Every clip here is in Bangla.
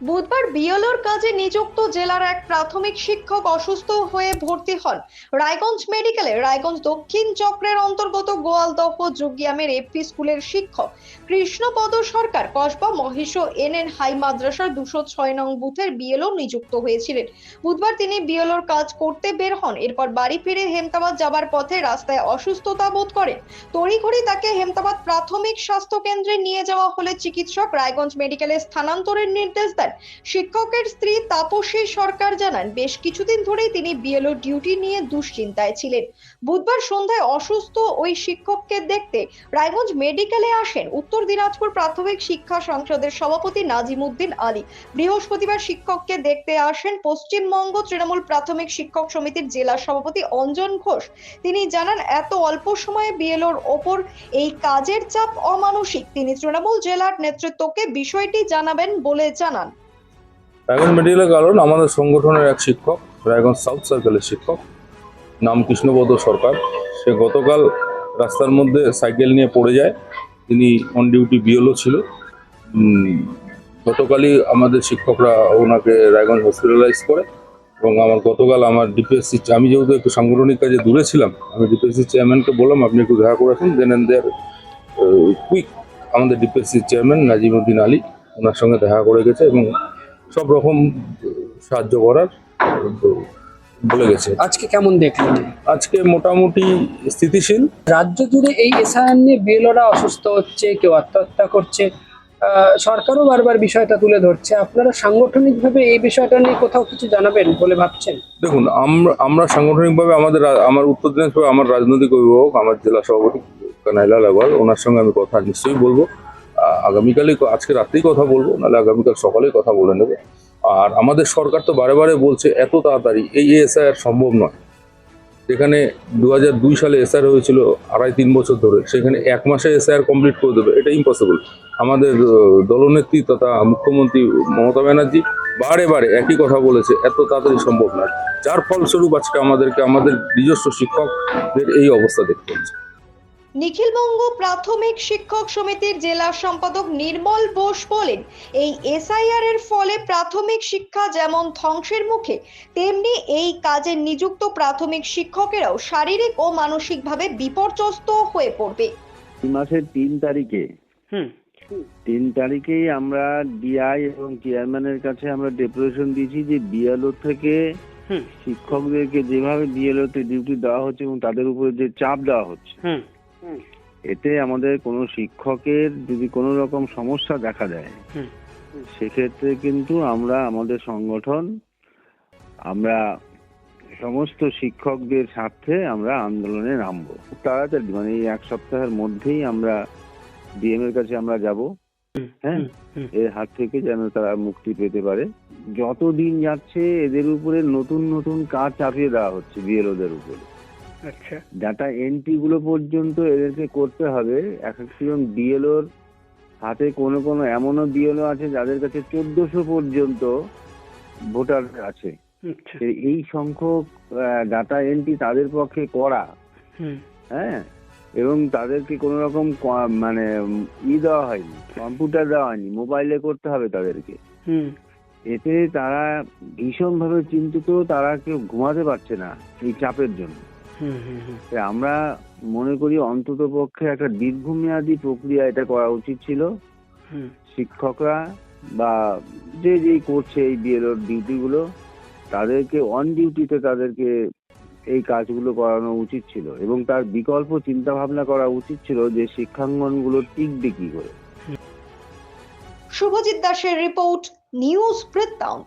বুধবার বিএলওর কাজে নিযুক্ত জেলার এক প্রাথমিক শিক্ষক অসুস্থ হয়ে ভর্তি হন। রায়গঞ্জ মেডিকেলে রায়গঞ্জ দক্ষিণ চক্রের অন্তর্গত গোয়ালদহ যোগিয়ামের এপি স্কুলের শিক্ষক Krishnapada Sarkar Kasba Mahesh N N high মাদ্রাসার দুশো ছয় নং বুথের বিএলও নিযুক্ত হয়েছিলেন। বুধবার তিনি বিএলওর কাজ করতে বের হন। এরপর বাড়ি ফিরে হেমতাবাদ যাবার পথে রাস্তায় অসুস্থতা বোধ করেন। তড়িঘড়ি তাকে হেমতাবাদ প্রাথমিক স্বাস্থ্য কেন্দ্রে নিয়ে যাওয়া হলে চিকিৎসক রায়গঞ্জ মেডিকেলে স্থানান্তরের নির্দেশ দেন। শিক্ষকের স্ত্রী তাপসী সরকার জানান, বেশ কিছুদিন ধরেই তিনি বিএলও ডিউটি নিয়ে দুশ্চিন্তায় ছিলেন। বুধবার সন্ধ্যায় অসুস্থ ওই শিক্ষককে দেখতে রায়গঞ্জ মেডিকেলে আসেন উত্তর দিনাজপুর প্রাথমিক শিক্ষা সংসদের সভাপতি নাজিমুদ্দিন আলী। বৃহস্পতিবার শিক্ষককে দেখতে আসেন পশ্চিমবঙ্গ তৃণমূল প্রাথমিক শিক্ষক সমিতির জেলা সভাপতি অঞ্জন ঘোষ। তিনি জানান, এত অল্প সময়ে বিএলওর ওপর এই কাজের চাপ অমানসিক। তিনি তৃণমূল জেলার নেতৃত্বকে বিষয়টি জানাবেন বলে জানান। রায়গঞ্জ মেডিকেলের কারণ আমাদের সংগঠনের এক শিক্ষক রায়গঞ্জ সাউথ সার্কেলের শিক্ষক, নাম কৃষ্ণপদ সরকার। সে গতকাল রাস্তার মধ্যে সাইকেল নিয়ে পড়ে যায়। তিনি অন ডিউটি বিএলও ছিল। গতকালই আমাদের শিক্ষকরা ওনাকে রায়গঞ্জ হসপিটালাইজ করে এবং আমার গতকাল আমার ডিপিএসসি আমি যেহেতু একটু সাংগঠনিক কাজে দূরে ছিলাম, আমি ডিপিএসসি চেয়ারম্যানকে বললাম, আপনি একটু দেখা করেছেন দেন এন্ড দেয়ার কুইক আমাদের ডিপিএসসি চেয়ারম্যান নাজিমুদ্দিন আলী ওনার সঙ্গে দেখা করে গেছে এবং সব রকম সাহায্য করার বলে গেছে। আজকে কেমন দেখলেন? আজকে মোটামুটি স্থিতিশীল। রাজ্য জুড়ে এই এসআইআর নিয়ে বিএলওরা অসুস্থ হচ্ছে কেউ আত্মহত্যা করছে সরকারও বারবার বিষয়টা তুলে ধরছে। আপনারা সাংগঠনিকভাবে এই বিষয়টা নিয়ে কোথাও কিছু জানাবেন বলে ভাবছেন? দেখুন আমরা আমরা সাংগঠনিকভাবে আমাদের আমার উত্তর দিনাজপুর আমার রাজনৈতিক অভিভাবক আমার জেলা সভাপতি কানাইলাল আগরওয়াল ওনার সঙ্গে আমি কথা নিশ্চয়ই বলব। আগামীকালই আজকে রাত্রেই কথা বলব, নাহলে আগামীকাল সকালেই কথা বলে নেবে। আর আমাদের সরকার তো বারে বারে বলছে, এত তাড়াতাড়ি, এই এসআইআর সম্ভব নয়। যেখানে দু দুই সালে এসআর হয়েছিল আড়াই তিন বছর ধরে, সেখানে এক মাসে এসআইআর কমপ্লিট করে দেবে, এটা ইম্পসিবল আমাদের দলনেত্রী তথা মুখ্যমন্ত্রী মমতা ব্যানার্জি বারে বারে একই কথা বলেছে, এত তাড়াতাড়ি সম্ভব নয়। যার ফলস্বরূপ আজকে আমাদেরকে, আমাদের নিজস্ব শিক্ষকদের এই অবস্থা দেখতে হচ্ছে। নিখিলবঙ্গ প্রাথমিক শিক্ষক সমিতির জেলা সম্পাদক নির্মল বোস বলেন এই এসআইআর এর ফলে প্রাথমিক শিক্ষা যেমন ধ্বংসের মুখে তেমনি এই কাজে নিযুক্ত প্রাথমিক শিক্ষকেরাও শারীরিক ও মানসিকভাবে বিপর্যস্ত হয়ে পড়বে। এই মাসের তিন তারিখে হুম। তিন তারিখেই আমরা ডিআই এবং চেয়ারম্যানের কাছে আমরা ডেপুটেশন দিয়েছি যে বিএলও থেকে হুম। শিক্ষকদেরকে যেভাবে বিএলও তে ডিউটি দেওয়া হচ্ছে এবং তাদের উপরে যে চাপ দেওয়া হচ্ছে হুম। এতে আমাদের কোনো শিক্ষকের যদি কোনো রকম সমস্যা দেখা দেয় সেক্ষেত্রে কিন্তু আমরা আমাদের সংগঠন আমরা সমস্ত শিক্ষকদের স্বার্থে আমরা আন্দোলনে নামবো। তাড়াতাড়ি মানে এই এক সপ্তাহের মধ্যেই আমরা ডিএম এর কাছে আমরা যাব। হ্যাঁ? এর হাত থেকে যেন তারা মুক্তি পেতে পারে। যত দিন যাচ্ছে এদের উপরে নতুন নতুন কাজ চাপিয়ে দেওয়া হচ্ছে বিএলওদের উপরে। আচ্ছা। ডাটা এন্ট্রি গুলো পর্যন্ত এদেরকে করতে হবে। এক একজন বিএলওর হাতে কোনো কোনো এমনও বিএলও আছে যাদের কাছে চোদ্দশো পর্যন্ত ভোটার আছে। আচ্ছা। এই সংখ্যক ডাটা এন্ট্রি তাদের পক্ষে করা। হুম। হ্যাঁ? এবং তাদেরকে কোনো রকম মানে ই দেওয়া হয়নি কম্পিউটার দেওয়া হয়নি মোবাইলে করতে হবে তাদেরকে। হুম। এতে তারা ভীষণভাবে চিন্তিত তারা কেউ ঘুমাতে পারছে না এই চাপের জন্য। আমরা মনে করি অন্তত পক্ষে একটা দীর্ঘমেয়াদী প্রক্রিয়া এটা করা উচিত ছিল। শিক্ষকরা বা যে যেই করছে এই বিএলওর ডিউটিগুলো তাদেরকে অন ডিউটিতে তাদেরকে এই কাজগুলো করানো উচিত ছিল এবং তার বিকল্প চিন্তা ভাবনা করা উচিত ছিল যে শিক্ষাঙ্গনগুলো টিকবে কি করে। শুভজিৎ দাসের রিপোর্ট নিউজ বৃত্তান্ত।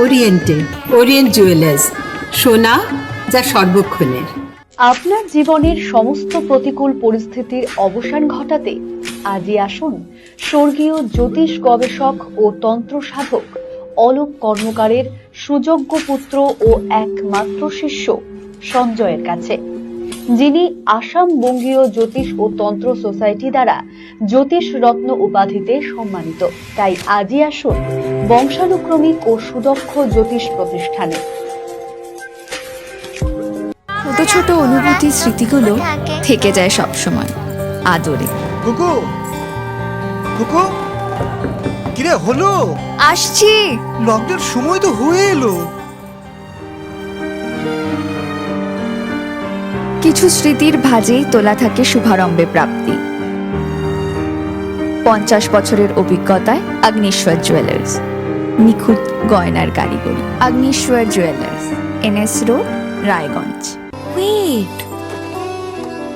ওরিয়েন্টে ওরিয়েন্ট জুয়েলার্স সোনা যা সর্বক্ষণের। আপনার জীবনের সমস্ত প্রতিকূল পরিস্থিতির অবসান ঘটাতে আজই আসুন স্বর্গীয় জ্যোতিষ গবেষক ও তন্ত্র সাধক অলোক কর্মকারের সুযোগ্য পুত্র ও একমাত্র শিষ্য সঞ্জয়ের কাছে, যিনি আসাম বঙ্গীয় জ্যোতিষ ও তন্ত্র সোসাইটি দ্বারা জ্যোতিষ রত্ন উপাধিতে সম্মানিত। তাই আজই আসুন বংশানুক্রমিক ও সুদক্ষ জ্যোতিষ প্রতিষ্ঠানে। ছোট ছোট অনুভূতি স্মৃতিগুলো থেকে যায় সব সময় আদরে। কুকু! কুকু! কিরে হলো? আসছি। লকডাউন সময় তো হয়ে এলো। কিছু স্মৃতির ভাজেই তোলা থাকে শুভারম্ভে প্রাপ্তি। পঞ্চাশ বছরের অভিজ্ঞতায় আগ্নেশ্বর জুয়েলার্স নিখুঁত গয়নার কারিগরি Agneshwar jewellers NS road Raiganj Wait.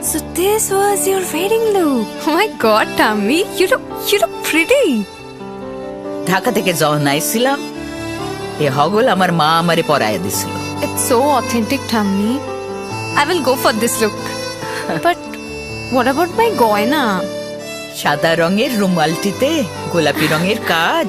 So this was your wedding look. Oh my god, Tammy, you look you look pretty. Dhaka থেকে যখন আইছিলাম এ হগল আমার মা আমারে পরায় দিছিল It's so authentic, Tammy. I will go for this look. but what about my goina? সাদা রঙের রুমালটিতে গোলাপি রঙের কাজ